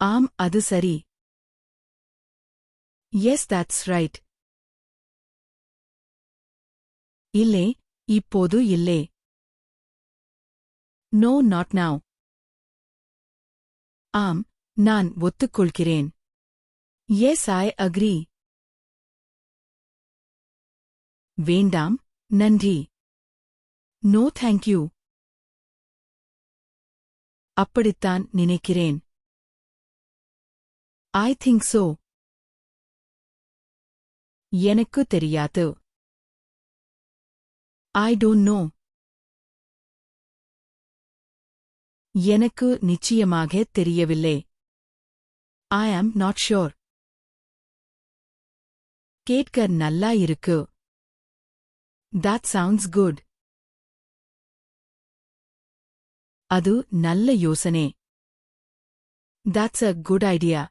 ஆம் அது சரி. எஸ் தட்ஸ் ரைட் இல்லே இப்போது இல்லே. நோ நாட் நவ் ஆம் நான் ஒத்துக்கொள்கிறேன். எஸ் ஐ அக்ரி வேண்டாம் நன்றி. நோ தேங்க்யூ அப்படித்தான் நினைக்கிறேன். ஐ திங்க் சோ எனக்கு தெரியாது. ஐ டோன்ட் நோ எனக்கு நிச்சயமாக தெரியவில்லை. ஐ ஆம் நாட் ஷோர் கேட்க நல்லா இருக்கு. தட் சவுண்ட்ஸ் குட் அது நல்ல யோசனை. தட்ஸ் அ குட் ஐடியா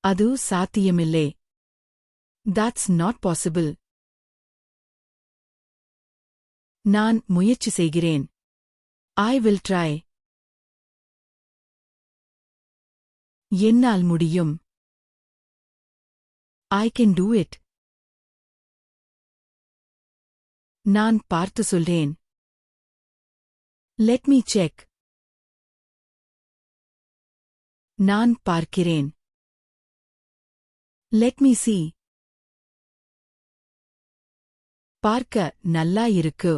அது சாத்தியமில்லை. தட்ஸ் நாட் பாசிபிள் நான் முயற்சி செய்கிறேன். ஐ வில் ட்ரை என்னால் முடியும். ஐ கேன் டூ இட் நான் பார்த்து சொல்றேன். லெட் மீ செக் நான் பார்க்கிறேன். லெட் மீ சி பார்க்க நல்லா இருக்கு.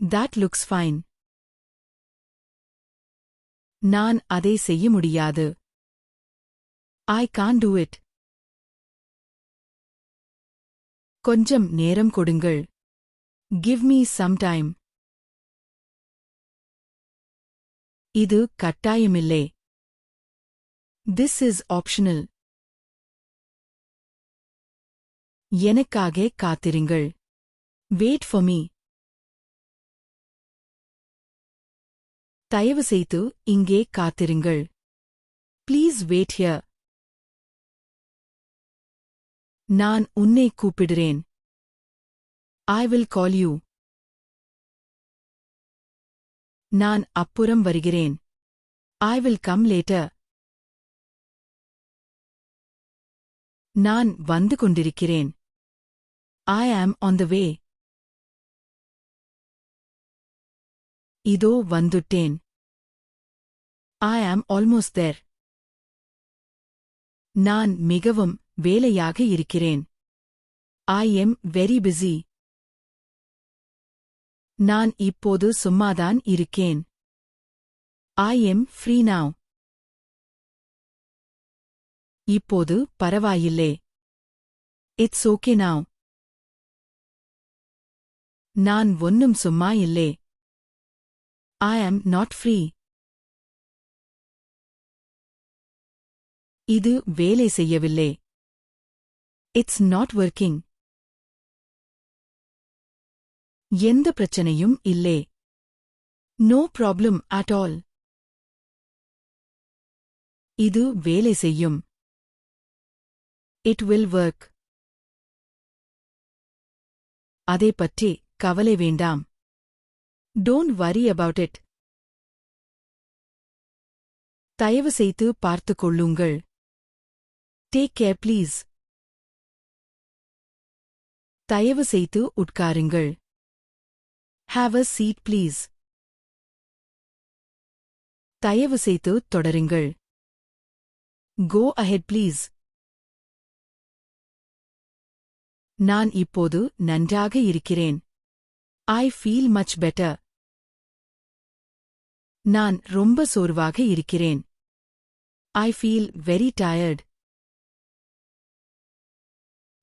That லுக்ஸ் ஃபைன் நான் அதை செய்ய முடியாது. ஐ கான் டூ இட் கொஞ்சம் நேரம் கொடுங்கள். கிவ் மீ சம் டைம் இது கட்டாயமில்லை. திஸ் இஸ் ஆப்ஷனல் எனக்காக காத்திருங்கள். வெயிட் ஃபார் மீ தயவுசெய்து இங்கே காத்திருங்கள். ப்ளீஸ் வெயிட் ஹியர் நான் உன்னை கூப்பிடுறேன். ஐ வில் கால் யூ நான் அப்புறம் வருகிறேன். ஐ வில் கம் லேட்டர் நான் வந்து கொண்டிருக்கிறேன். I ஆம் ஆன் த வே இதோ வந்துட்டேன். ஐ ஆம் ஆல்மோஸ்ட் தேர் நான் மிகவும் வேலையாக இருக்கிறேன். ஐ எம் வெரி பிஸி நான் இப்போது சும்மாதான் இருக்கேன். ஐ எம் ஃப்ரீ நாவ் இப்போது பரவாயில்லை. இட்ஸ் ஓகே நாவ் நான் ஒன்னும் சும்மா இல்லை. ஐ ஆம் நாட் ஃப்ரீ இது வேலை செய்யவில்லை. இட்ஸ் நாட் ஒர்க்கிங் எந்த பிரச்சனையும் இல்லை. நோ ப்ராப்ளம் அட் ஆல் இது வேலை செய்யும். இட் வில் ஒர்க் அதை பற்றி கவலை வேண்டாம். டோன்ட் வரி அபவுட் இட் தயவு செய்து பார்த்து கொள்ளுங்கள். டேக் கேர் ப்ளீஸ் தயவு செய்து உட்காருங்கள். ஹாவ் அ சீட் ப்ளீஸ் தயவு செய்து தொடருங்கள். கோ அஹெட் ப்ளீஸ் நான் இப்போது நன்றாக இருக்கிறேன். ஐ ஃபீல் மச் பெட்டர் நான் ரொம்ப சோர்வாக இருக்கிறேன். ஐ ஃபீல் வெரி டயர்ட்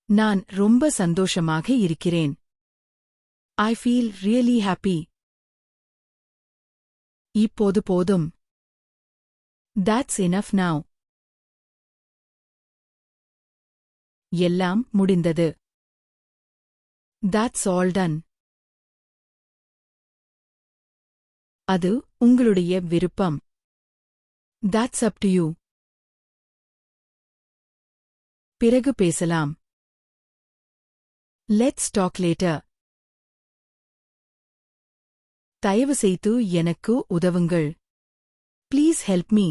நான் ரொம்ப சந்தோஷமாக இருக்கிறேன். ஐ ஃபீல் ரியலி ஹாப்பி இப்போது போதும். That's enough now. எல்லாம் முடிந்தது. தட்ஸ் ஆல் டன் அது உங்களுடைய விருப்பம். தட்ஸ் அப் டு யூ பிறகு பேசலாம். லெட்ஸ் டாக் லேட்டர் தயவு செய்து எனக்கு உதவுங்கள். ப்ளீஸ் ஹெல்ப் மீ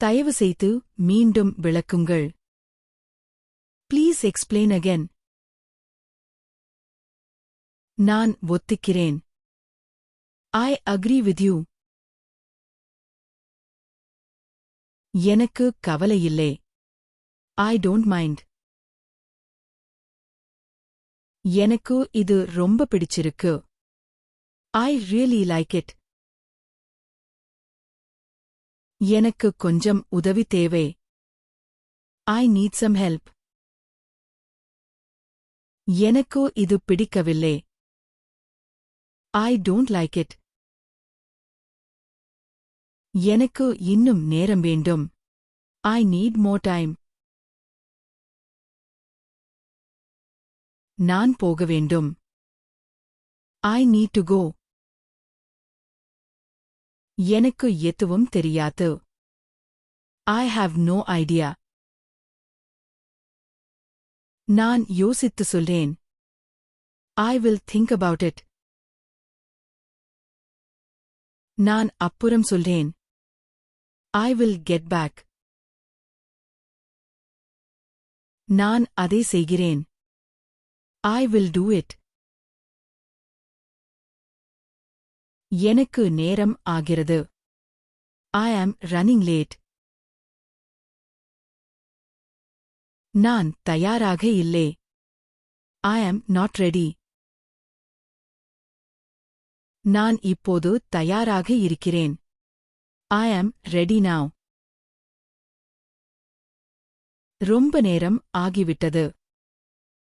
தயவு செய்து மீண்டும் விளக்குங்கள். ப்ளீஸ் எக்ஸ்பிளைன் அகென் நான் ஒத்துக்கிறேன். ஐ அக்ரி வித் யூ எனக்கு கவலையில்லை. ஐ டோன்ட் மைண்ட் எனக்கு இது ரொம்ப பிடிச்சிருக்கு. ஐ ரியலி லைக் இட் எனக்கு கொஞ்சம் உதவி தேவை. ஐ நீட் சம் ஹெல்ப் எனக்கு இது பிடிக்கவில்லை. ஐ டோன்ட் லைக் இட் எனக்கு இன்னும் நேரம் வேண்டும். ஐ நீட் மோ டைம் நான் போக வேண்டும். ஐ நீட் டு கோ எனக்கு எதுவும் தெரியாது. ஐ ஹாவ் நோ ஐடியா நான் யோசித்து சொல்றேன். I will think about it நான் அப்புறம் சொல்றேன். ஐ வில் கெட் பேக் நான் அதை செய்கிறேன். ஐ வில் டூ இட் எனக்கு நேரம் ஆகிறது. ஐ ஆம் ரன்னிங் லேட் நான் தயாராக இல்லை. ஐ ஆம் நாட் ரெடி நான் இப்போது தயாராக இருக்கிறேன். ஐ ஆம் ரெடி நாவ் ரொம்ப நேரம் ஆகிவிட்டது.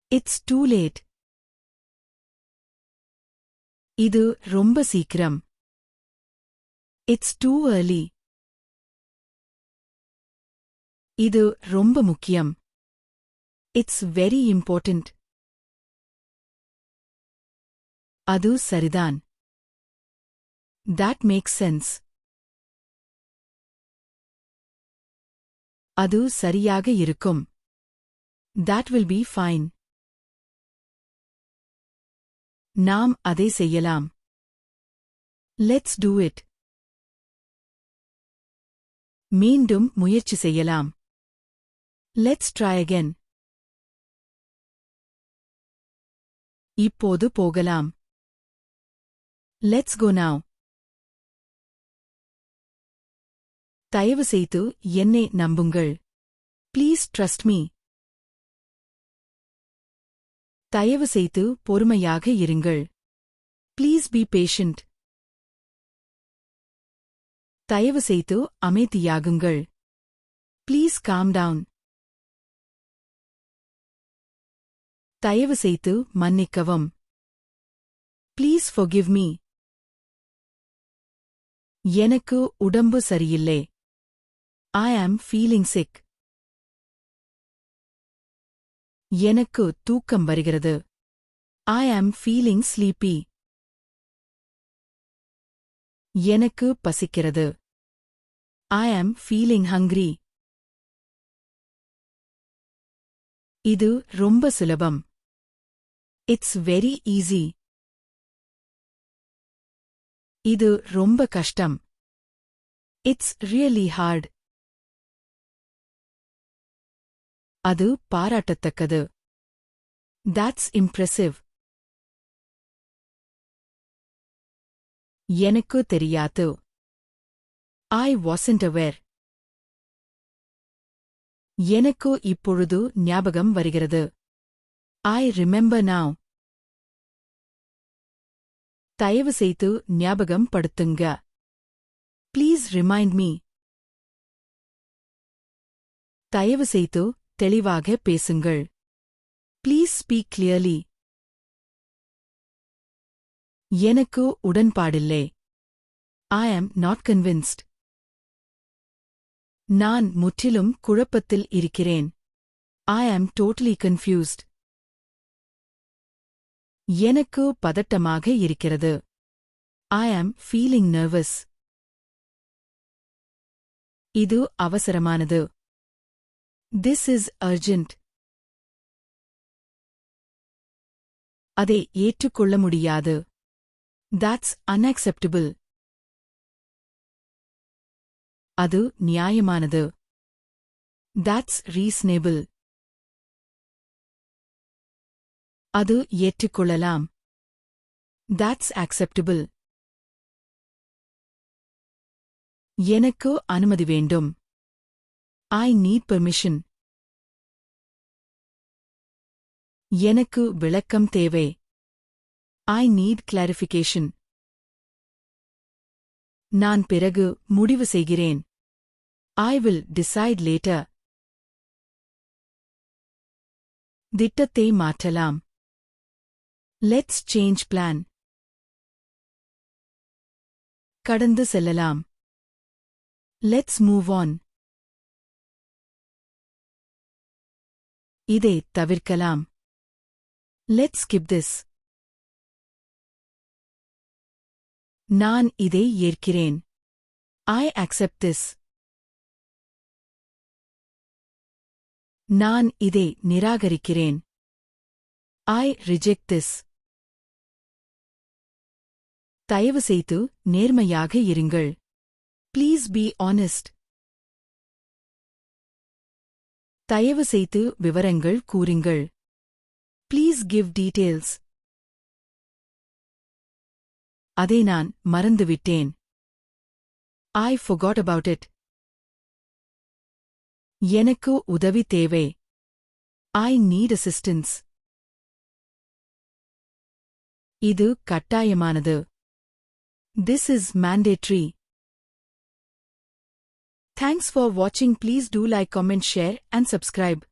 இட்ஸ் டூ லேட் இது ரொம்ப சீக்கிரம். It's too early. இது ரொம்ப முக்கியம். இட்ஸ் வெரி இம்பார்ட்டன்ட் அது சரிதான். That makes சென்ஸ் அது சரியாக இருக்கும். That will be fine. நாம் அதை செய்யலாம். லெட்ஸ் டூ இட் மீண்டும் முயற்சி செய்யலாம். லெட்ஸ் ட்ரை அகென் இப்போது போகலாம். லெட்ஸ் கோ நாவ் தயவு செய்து என்னை நம்புங்கள். ப்ளீஸ் ட்ரஸ்ட் மீ தயவு செய்து பொறுமையாக இருங்கள். ப்ளீஸ் பி பேஷண்ட் தயவு செய்து அமைதியாகுங்கள். ப்ளீஸ் காம் டவுன் தயவு செய்து மன்னிக்கவும். ப்ளீஸ் ஃபொகிவ் மீ எனக்கு உடம்பு சரியில்லை. ஐ ஆம் ஃபீலிங் சிக் எனக்கு தூக்கம் வருகிறது. ஐ ஆம் ஃபீலிங் ஸ்லீப்பி எனக்கு பசிக்கிறது. ஐ ஆம் ஃபீலிங் ஹங்க்ரி இது ரொம்ப சுலபம். இட்ஸ் வெரி ஈஸி இது ரொம்ப கஷ்டம். இட்ஸ் ரியலி ஹார்ட் அது பாராட்டத்தக்கது. தாட்ஸ் இம்ப்ரெசிவ் எனக்கு தெரியாது. ஐ வாசன்ட் அவேர் எனக்கு இப்பொழுது ஞாபகம் வருகிறது. ஐ ரிமெம்பர் நாவ் தயவு செய்து ஞாபகம் படுத்துங்க. ப்ளீஸ் ரிமைண்ட் மீ தயவு செய்து தெளிவாக பேசுங்கள். ப்ளீஸ் ஸ்பீக் கிளியர்லி எனக்கு உடன்பாடில்லை. ஐ ஆம் நாட் கன்வின்ஸ்ட் நான் முற்றிலும் குழப்பத்தில் இருக்கிறேன். ஐ ஆம் டோட்டலி கன்ஃபியூஸ்ட் எனக்கு பதட்டமாக இருக்கிறது. ஐ ஆம் ஃபீலிங் நர்வஸ் இது அவசரமானது. திஸ் இஸ் அர்ஜென்ட் அதை ஏற்றுக்கொள்ள முடியாது. தாட்ஸ் அன்அக்செப்டபிள் அது நியாயமானது. தட்ஸ் ரீசனேபிள் அது ஏற்றுக்கொள்ளலாம். தாட்ஸ் அக்செப்டபிள் எனக்கு அனுமதி வேண்டும். ஐ நீட் பெர்மிஷன் எனக்கு விளக்கம் தேவை. ஐ நீட் கிளாரிஃபிகேஷன் நான் பிறகு முடிவு செய்கிறேன். ஐ வில் டிசைட் லேட்டர் திட்டத்தை மாற்றலாம். லெட்ஸ் சேஞ்ச் பிளான் கடந்து செல்லலாம். லெட்ஸ் மூவ் ஆன் இதை தவிர்க்கலாம். லெட்ஸ் ஸ்கிப் திஸ் நான் இதை ஏற்கிறேன். ஐ அக்செப்ட் திஸ் நான் இதை நிராகரிக்கிறேன். ஐ ரிஜெக்ட் திஸ் தயவுசெய்து நேர்மையாக இருங்கள். ப்ளீஸ் பி ஆனஸ்ட் தயவுசெய்து விவரங்கள் கூறுங்கள். ப்ளீஸ் கிவ் டீட்டெயில்ஸ் அதை நான் மறந்துவிட்டேன். ஐ forgot அபவுட் இட் எனக்கு உதவி தேவை. ஐ நீட் அசிஸ்டன்ஸ் இது கட்டாயமானது. This is mandatory Thanks for watching please do like comment share and subscribe.